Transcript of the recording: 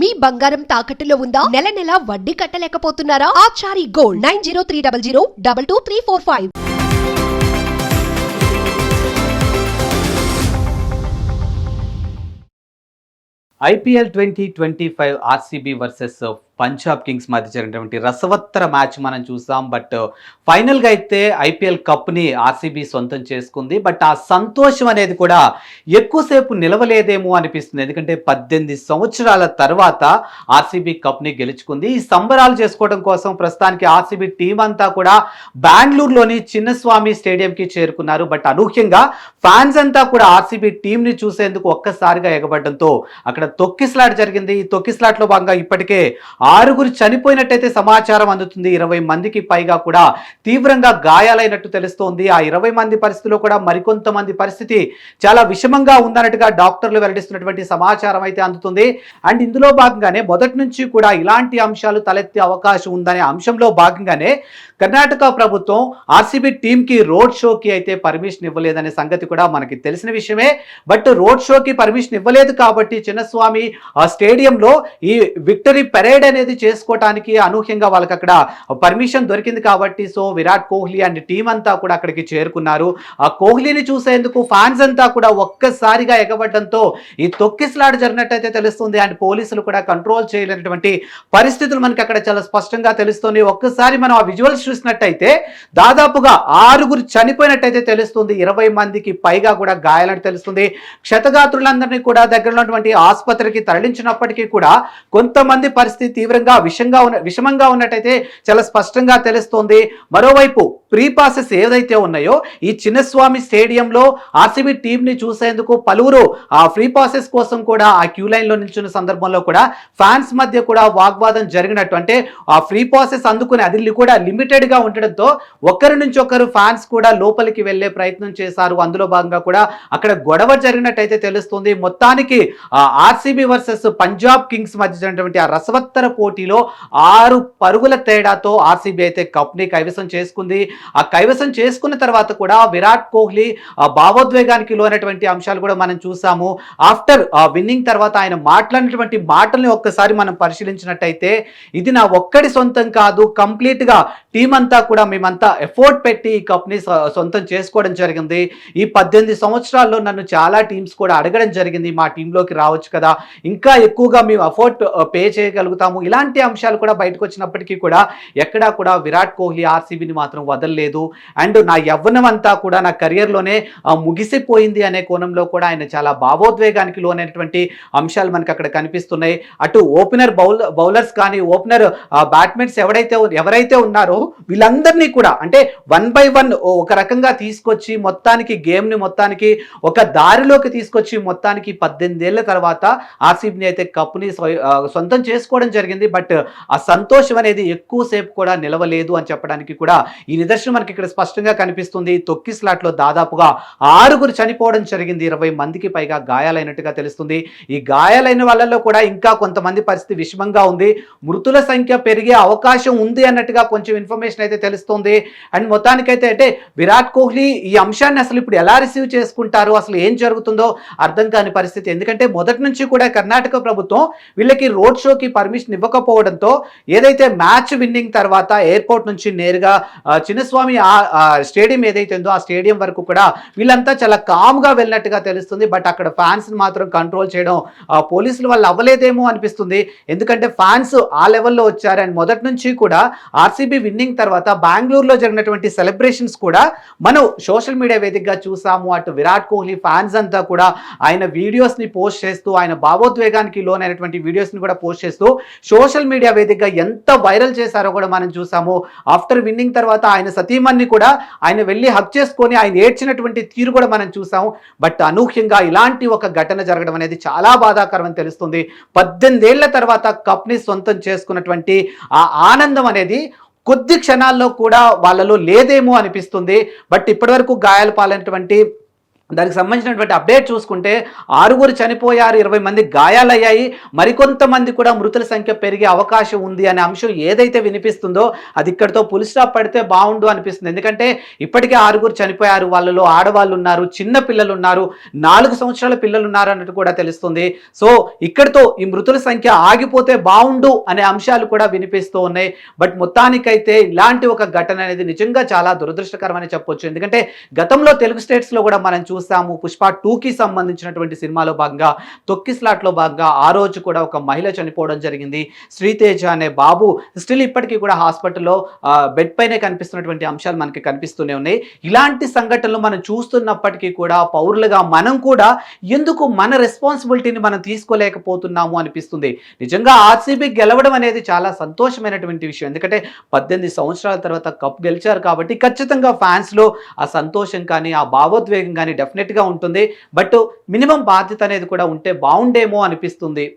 మీ బంగారం తాకట్టులో ఉందా? నెల నెల వడ్డీ కట్టలేకపోతున్నారా? Achari gold nine zero three double zero double two three four five. IPL twenty twenty five RCB versus Punjab kings మధ్య జరిగినటువంటి రసవత్తర మ్యాచ్ మనం చూసాం. బట్ ఫైనల్గా అయితే ఐపీఎల్ కప్ని ఆర్సీబీ సొంతం చేసుకుంది. బట్ ఆ సంతోషం అనేది కూడా ఎక్కువసేపు నిలవలేదేమో అనిపిస్తుంది. ఎందుకంటే పద్దెనిమిది సంవత్సరాల తర్వాత ఆర్సీబీ కప్ని గెలుచుకుంది. ఈ సంబరాలు చేసుకోవడం కోసం ప్రస్తుతానికి ఆర్సీబీ టీం అంతా కూడా బెంగళూరులోని చిన్నస్వామి స్టేడియంకి చేరుకున్నారు. బట్ అనూహ్యంగా ఫ్యాన్స్ అంతా కూడా ఆర్సీబీ టీంని చూసేందుకు ఒక్కసారిగా ఎగబడడంతో అక్కడ తొక్కిస్లాట్ జరిగింది. ఈ తొక్కిస్లాట్లో భాగంగా ఇప్పటికే ఆరుగురు చనిపోయినట్టయితే సమాచారం అందుతుంది. ఇరవై మందికి పైగా కూడా తీవ్రంగా గాయాలైనట్టు తెలుస్తోంది. ఆ ఇరవై మంది పరిస్థితిలో కూడా మరికొంతమంది పరిస్థితి చాలా విషమంగా ఉందన్నట్టుగా డాక్టర్లు వెల్లడిస్తున్నటువంటి సమాచారం అయితే అందుతుంది. అండ్ ఇందులో భాగంగానే మొదటి నుంచి కూడా ఇలాంటి అంశాలు తలెత్తే అవకాశం ఉందనే అంశంలో భాగంగానే కర్ణాటక ప్రభుత్వం ఆర్సీబీ టీంకి రోడ్ షోకి అయితే పర్మిషన్ ఇవ్వలేదనే సంగతి కూడా మనకి తెలిసిన విషయమే. బట్ రోడ్ షోకి పర్మిషన్ ఇవ్వలేదు కాబట్టి చిన్నస్వామి ఆ స్టేడియంలో ఈ విక్టరీ పెరేడ్ అనేది చేసుకోవటానికి అనూహ్యంగా వాళ్ళకి అక్కడ పర్మిషన్ దొరికింది కాబట్టి so Virat Kohli and team అంతా కూడా అక్కడికి చేరుకున్నారు. ఆ కోహ్లీని చూసేందుకు ఫ్యాన్స్ అంతా కూడా ఒక్కసారిగా ఎగబడడంతో ఈ తొక్కిసలాట జరిగినట్టయితే తెలుస్తుంది. అండ్ పోలీసులు కూడా కంట్రోల్ చేయలేనటువంటి పరిస్థితులు మనకి అక్కడ చాలా స్పష్టంగా తెలుస్తుంది. ఒక్కసారి మనం ఆ విజువల్స్ చూసినట్టయితే దాదాపుగా ఆరుగురు చనిపోయినట్టయితే తెలుస్తుంది. ఇరవై మందికి పైగా కూడా గాయాలని తెలుస్తుంది. క్షతగాత్రులందరినీ కూడా దగ్గర ఉన్నటువంటి ఆసుపత్రికి తరలించినప్పటికీ కూడా కొంతమంది పరిస్థితి తీవ్రంగా విషంగా ఉన్న విషమంగా ఉన్నట్టయితే చాలా స్పష్టంగా తెలుస్తోంది. మరోవైపు ప్రీ పాసెస్ ఏదైతే ఉన్నాయో ఈ చిన్నస్వామి స్టేడియంలో ఆర్సీబీ టీంని చూసేందుకు పలువురు ఆ ఫ్రీ పాసెస్ కోసం కూడా ఆ క్యూ లైన్లో నిల్చున్న సందర్భంలో కూడా ఫ్యాన్స్ మధ్య కూడా వాగ్వాదం జరిగినట్టు అంటే ఆ ఫ్రీ పాసెస్ అందుకుని అది కూడా లిమిటెడ్గా ఉండడంతో ఒకరి నుంచి ఒకరు ఫ్యాన్స్ కూడా లోపలికి వెళ్ళే ప్రయత్నం చేశారు. అందులో భాగంగా కూడా అక్కడ గొడవ జరిగినట్టయితే తెలుస్తుంది. మొత్తానికి ఆర్సీబీ వర్సెస్ పంజాబ్ కింగ్స్ మధ్య జరిగినటువంటి ఆ రసవత్తర పోటీలో ఆరు పరుగుల తేడాతో ఆర్సీబీ అయితే కప్ని కైవసం చేసుకుంది. ఆ కైవసం చేసుకున్న తర్వాత కూడా విరాట్ కోహ్లీ భావోద్వేగానికి లోనటువంటి అంశాలు కూడా మనం చూసాము. ఆఫ్టర్ విన్నింగ్ తర్వాత ఆయన మాట్లాడినటువంటి మాటల్ని ఒక్కసారి మనం పరిశీలించినట్టయితే ఇది నా ఒక్కడి సొంతం కాదు కంప్లీట్గా టీం అంతా కూడా మేమంతా ఎఫోర్ట్ పెట్టి ఈ కప్ని సొంతం చేసుకోవడం జరిగింది. ఈ పద్దెనిమిది సంవత్సరాల్లో నన్ను చాలా టీమ్స్ కూడా అడగడం జరిగింది మా టీంలోకి రావచ్చు కదా. ఇంకా ఎక్కువగా మేము అఫోర్ట్ పే చేయగలుగుతాము. ఇలాంటి అంశాలు కూడా బయటకు వచ్చినప్పటికీ కూడా ఎక్కడా కూడా విరాట్ కోహ్లీ ఆర్సీబీని మాత్రం లేదు. అండ్ నా యవ్వనం అంతా కూడా నా కెరియర్లోనే ముగిసిపోయింది అనే కోణంలో కూడా ఆయన చాలా భావోద్వేగానికి లోనైనటువంటి అంశాలు మనకి అక్కడ కనిపిస్తున్నాయి. అటు ఓపెనర్ బౌల్ బౌలర్స్ కానీ ఓపెనర్ బ్యాట్మెన్స్ ఎవడైతే ఎవరైతే ఉన్నారో వీళ్ళందరినీ కూడా అంటే వన్ బై వన్ ఒక రకంగా తీసుకొచ్చి మొత్తానికి గేమ్ని మొత్తానికి ఒక దారిలోకి తీసుకొచ్చి మొత్తానికి పద్దెనిమిది ఏళ్ళ తర్వాత ఆర్సీబీని అయితే కప్ని సొంతం చేసుకోవడం జరిగింది. బట్ ఆ సంతోషం అనేది ఎక్కువసేపు కూడా నిలవలేదు అని చెప్పడానికి కూడా ఈ నిదర్శనం మనకి ఇక్కడ స్పష్టంగా కనిపిస్తుంది. తొక్కి స్లాట్లో దాదాపుగా ఆరుగురు చనిపోవడం జరిగింది. ఇరవై మందికి పైగా గాయాలైనట్టుగా తెలుస్తుంది. ఈ గాయాలైన వాళ్ళలో కూడా ఇంకా కొంతమంది పరిస్థితి విషమంగా ఉంది. మృతుల సంఖ్య పెరిగే అవకాశం ఉంది అన్నట్టుగా కొంచెం ఇన్ఫర్మేషన్ అయితే తెలుస్తుంది. అండ్ మొత్తానికైతే అంటే విరాట్ కోహ్లీ ఈ అంశాన్ని అసలు ఇప్పుడు ఎలా రిసీవ్ చేసుకుంటారు? అసలు ఏం జరుగుతుందో అర్థం కాని పరిస్థితి. ఎందుకంటే మొదటి నుంచి కూడా కర్ణాటక ప్రభుత్వం వీళ్ళకి రోడ్ షోకి పర్మిషన్ ఇవ్వకపోవడంతో ఏదైతే మ్యాచ్ విన్నింగ్ తర్వాత ఎయిర్పోర్ట్ నుంచి నేరుగా చిన్న స్వామి స్టేడియం ఏదైతే ఉందో ఆ స్టేడియం వరకు కూడా వీళ్ళంతా చాలా కామ్గా వెళ్ళినట్టుగా తెలుస్తుంది. బట్ అక్కడ ఫ్యాన్స్ మాత్రం కంట్రోల్ చేయడం పోలీసులు పోలీసుల వల్ల అవ్వలేదేమో అనిపిస్తుంది. ఎందుకంటే ఫ్యాన్స్ ఆ లెవెల్లో వచ్చారు. అండ్ మొదటి నుంచి కూడా ఆర్సీబీ విన్నింగ్ తర్వాత బెంగళూరులో జరిగినటువంటి సెలబ్రేషన్స్ కూడా మనం సోషల్ మీడియా వేదికగా చూసాము. అటు విరాట్ కోహ్లీ ఫ్యాన్స్ అంతా కూడా ఆయన వీడియోస్ని పోస్ట్ చేస్తూ ఆయన భావోద్వేగానికి లోనైనటువంటి వీడియోస్ని కూడా పోస్ట్ చేస్తూ సోషల్ మీడియా వేదికగా ఎంత వైరల్ చేశారో కూడా మనం చూసాము. ఆఫ్టర్ విన్నింగ్ తర్వాత ఆయన సతీమణ్ణి కూడా ఆయన వెళ్ళి హక్ చేసుకొని ఆయన ఏడ్చినటువంటి తీరు కూడా మనం చూసాము. బట్ అనూహ్యంగా ఇలాంటి ఒక ఘటన జరగడం అనేది చాలా బాధాకరం అని తెలుస్తుంది. పద్దెనిమిదేళ్ళ తర్వాత కప్ని సొంతం చేసుకున్నటువంటి ఆ ఆనందం అనేది కొద్ది క్షణాల్లో కూడా వాళ్ళలో లేదేమో అనిపిస్తుంది. బట్ ఇప్పటివరకు గాయాలు పాలైనటువంటి దానికి సంబంధించినటువంటి అప్డేట్ చూసుకుంటే ఆరుగురు చనిపోయారు ఇరవై మంది గాయాలయ్యాయి. మరికొంతమంది కూడా మృతుల సంఖ్య పెరిగే అవకాశం ఉంది అనే అంశం ఏదైతే వినిపిస్తుందో అది ఇక్కడితో పులి స్టాప్ పడితే బాగుండు అనిపిస్తుంది. ఎందుకంటే ఇప్పటికే ఆరుగురు చనిపోయారు. వాళ్ళలో ఆడవాళ్ళు ఉన్నారు చిన్న పిల్లలు ఉన్నారు నాలుగు సంవత్సరాల పిల్లలు ఉన్నారు అన్నట్టు కూడా తెలుస్తుంది. సో ఇక్కడితో ఈ మృతుల సంఖ్య ఆగిపోతే బాగుండు అనే అంశాలు కూడా వినిపిస్తూ ఉన్నాయి. బట్ మొత్తానికైతే ఇలాంటి ఒక ఘటన అనేది నిజంగా చాలా దురదృష్టకరమని చెప్పొచ్చు. ఎందుకంటే గతంలో తెలుగు స్టేట్స్లో కూడా మనం చూసాము. పుష్ప టూకి సంబంధించినటువంటి సినిమాలో భాగంగా తొక్కిస్లాట్లో భాగంగా ఆ రోజు కూడా ఒక మహిళ చనిపోవడం జరిగింది. శ్రీతేజ అనే బాబు స్టిల్ ఇప్పటికీ కూడా హాస్పిటల్లో బెడ్ పైనే కనిపిస్తున్నటువంటి అంశాలు మనకి కనిపిస్తూనే ఉన్నాయి. ఇలాంటి సంఘటనలు మనం చూస్తున్నప్పటికీ కూడా పౌరులుగా మనం కూడా ఎందుకు మన రెస్పాన్సిబిలిటీని మనం తీసుకోలేకపోతున్నాము అనిపిస్తుంది. నిజంగా ఆర్సీబీ గెలవడం అనేది చాలా సంతోషమైనటువంటి విషయం. ఎందుకంటే పద్దెనిమిది సంవత్సరాల తర్వాత కప్ గెలిచారు కాబట్టి ఖచ్చితంగా ఫ్యాన్స్లో ఆ సంతోషం కానీ ఆ భావోద్వేగం కానీ డెఫినెట్గా ఉంటుంది. బట్ మినిమం బాధ్యత అనేది కూడా ఉంటే బాగుండేమో అనిపిస్తుంది.